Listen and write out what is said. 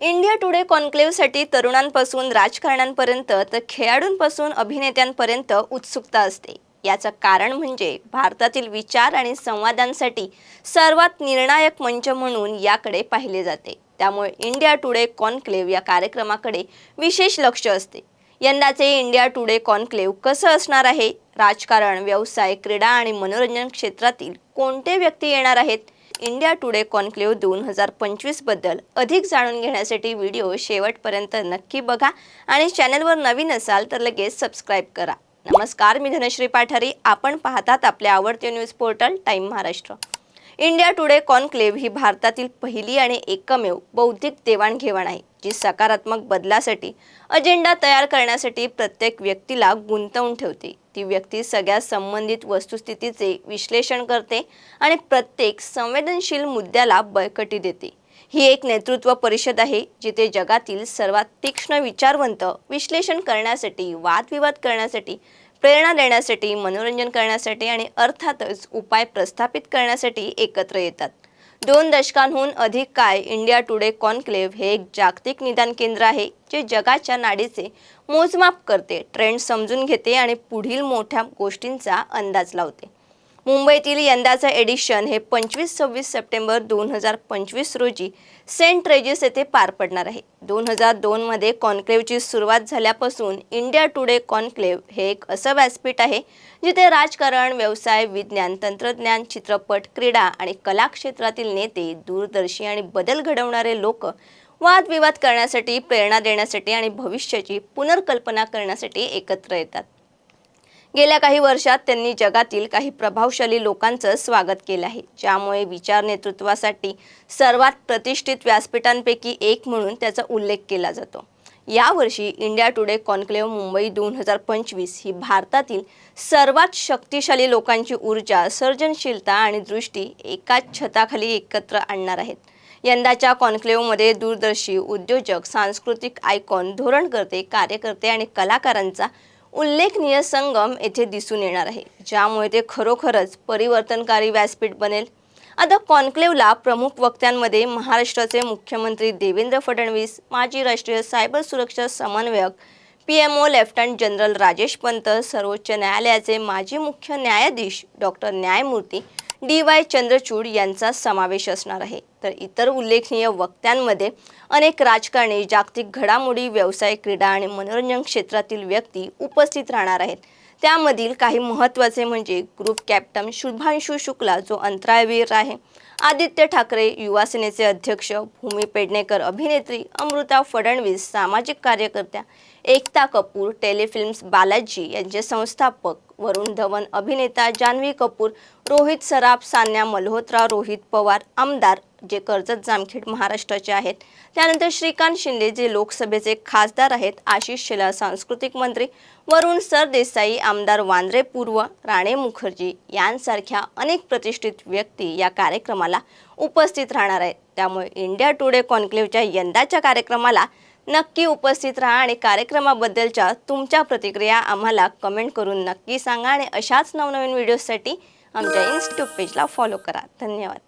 India today कॉन्क्लेव्हसाठी तरुणांपासून राजकारण्यांपर्यंत तर खेळाडूंपासून अभिनेत्यांपर्यंत उत्सुकता असते. याचं कारण म्हणजे भारतातील विचार आणि संवादांसाठी सर्वात निर्णायक मंच म्हणून याकडे पाहिले जाते. त्यामुळे इंडिया टुडे कॉन्क्लेव्ह या कार्यक्रमाकडे विशेष लक्ष असते. यंदाचे इंडिया टुडे कॉन्क्लेव्ह कसं असणार आहे? राजकारण व्यवसाय क्रीडा आणि मनोरंजन क्षेत्रातील कोणते व्यक्ती येणार आहेत? इंडिया टुडे कॉन्क्लेव्ह दोन हजार पंचवीसबद्दल अधिक जाणून घेण्यासाठी व्हिडिओ शेवटपर्यंत नक्की बघा आणि चॅनलवर नवीन असाल तर लगेच सबस्क्राईब करा. नमस्कार मी धनश्री पाठारी. आपण पाहतात आपले आवडते news portal time Maharashtra. India today conclave ही भारतातील पहिली आणि एकमेव बौद्धिक देवाणघेवाण आहे जी सकारात्मक बदलासाठी अजेंडा तयार करण्यासाठी प्रत्येक व्यक्तीला गुंतवून ठेवते. ती व्यक्ती सगळ्या संबंधित वस्तुस्थितीचे विश्लेषण करते आणि प्रत्येक संवेदनशील मुद्द्याला बळकटी देते. ही एक नेतृत्व परिषद आहे जिथे जगातील सर्वात तीक्ष्ण विचारवंत विश्लेषण करण्यासाठी वादविवाद करण्यासाठी प्रेरणा देण्यासाठी मनोरंजन करण्यासाठी आणि अर्थातच उपाय प्रस्थापित करण्यासाठी एकत्र येतात. दोन दशकांहून अधिक काळ इंडिया टुडे कॉन्क्लेव्ह हे एक जागतिक निदान केंद्र आहे जे जगाच्या नाडीचे मोजमाप करते ट्रेंड समजून घेते आणि पुढील मोठ्या गोष्टींचा अंदाज लावते. मुंबईतील यंदाचं एडिशन हे पंचवीस सव्वीस सप्टेंबर दोन हजार पंचवीस रोजी सेंट रेजिस येथे पार पडणार आहे. दोन हजार दोनमध्ये कॉन्क्लेव्हची सुरुवात झाल्यापासून इंडिया टुडे कॉन्क्लेव्ह हे एक असं व्यासपीठ आहे जिथे राजकारण व्यवसाय विज्ञान तंत्रज्ञान चित्रपट क्रीडा आणि कला क्षेत्रातील नेते दूरदर्शी आणि बदल घडवणारे लोक वादविवाद करण्यासाठी प्रेरणा देण्यासाठी आणि भविष्याची पुनर्कल्पना करण्यासाठी एकत्र येतात. गेल्या काही वर्षात त्यांनी जगातील काही प्रभावशाली लोकांचं स्वागत केलं आहे. ज्यामुळे विचार नेतृत्वासाठी सर्वात प्रतिष्ठित व्यासपीठांपैकी एक म्हणून त्याचा उल्लेख केला जातो. यावर्षी इंडिया टुडे कॉन्क्लेव्ह मुंबई दोन हजार पंचवीस ही भारतातील सर्वात शक्तिशाली लोकांची ऊर्जा सर्जनशीलता आणि दृष्टी एकाच छताखाली एकत्र आणणार आहेत. यंदाच्या कॉन्क्लेव्हमध्ये दूरदर्शी उद्योजक सांस्कृतिक आयकॉन धोरणकर्ते कार्यकर्ते आणि कलाकारांचा उल्लेखनीय संगम येथे दिसून येणार आहे ज्यामुळे ते खरोखरच परिवर्तनकारी व्यासपीठ बनेल. आता कॉन्क्लेव्हला प्रमुख वक्त्यांमध्ये महाराष्ट्राचे मुख्यमंत्री देवेंद्र फडणवीस माजी राष्ट्रीय सायबर सुरक्षा समन्वयक P M O lieutenant general Rajesh Pant सर्वोच्च न्यायालयाचे माजी मुख्य न्यायाधीश डॉक्टर न्यायमूर्ती डी वाय चंद्रचूड यांचा समावेश असणार आहे. तर इतर उल्लेखनीय वक्त्यांमध्ये अनेक राजकारणी जागतिक घडामोडी व्यवसाय क्रीडा आणि मनोरंजन क्षेत्रातील व्यक्ती उपस्थित राहणार आहेत. त्यामधील काही महत्त्वाचे म्हणजे ग्रुप कॅप्टन शुभांशु शुक्ला जो अंतराळवीर आहे. आदित्य ठाकरे युवा सेनेचे अध्यक्ष भूमी पेडणेकर अभिनेत्री अमृता फडणवीस सामाजिक कार्यकर्त्या एकता कपूर टेलिफिल्म्स बालाजी यांचे संस्थापक वरुण धवन अभिनेता जान्हवी कपूर रोहित सराफ सान्या मल्होत्रा रोहित पवार आमदार जे कर्जत जामखेड महाराष्ट्राचे आहेत. त्यानंतर श्रीकांत शिंदे जे लोकसभेचे खासदार आहेत आशिष शेलार सांस्कृतिक मंत्री वरुण सरदेसाई आमदार वांद्रे पूर्व राणे मुखर्जी यांसारख्या अनेक प्रतिष्ठित व्यक्ती या कार्यक्रमाला उपस्थित राहणार आहेत त्यामुळे इंडिया टुडे कॉन्क्लेव्हच्या यंदाच्या कार्यक्रमाला नक्की उपस्थित राहा आणि कार्यक्रमाबद्दलच्या तुमच्या प्रतिक्रिया आम्हाला कमेंट करून नक्की सांगा आणि अशाच नवनवीन व्हिडिओजसाठी आमच्या इन्स्ट्यूब पेजला फॉलो करा. धन्यवाद.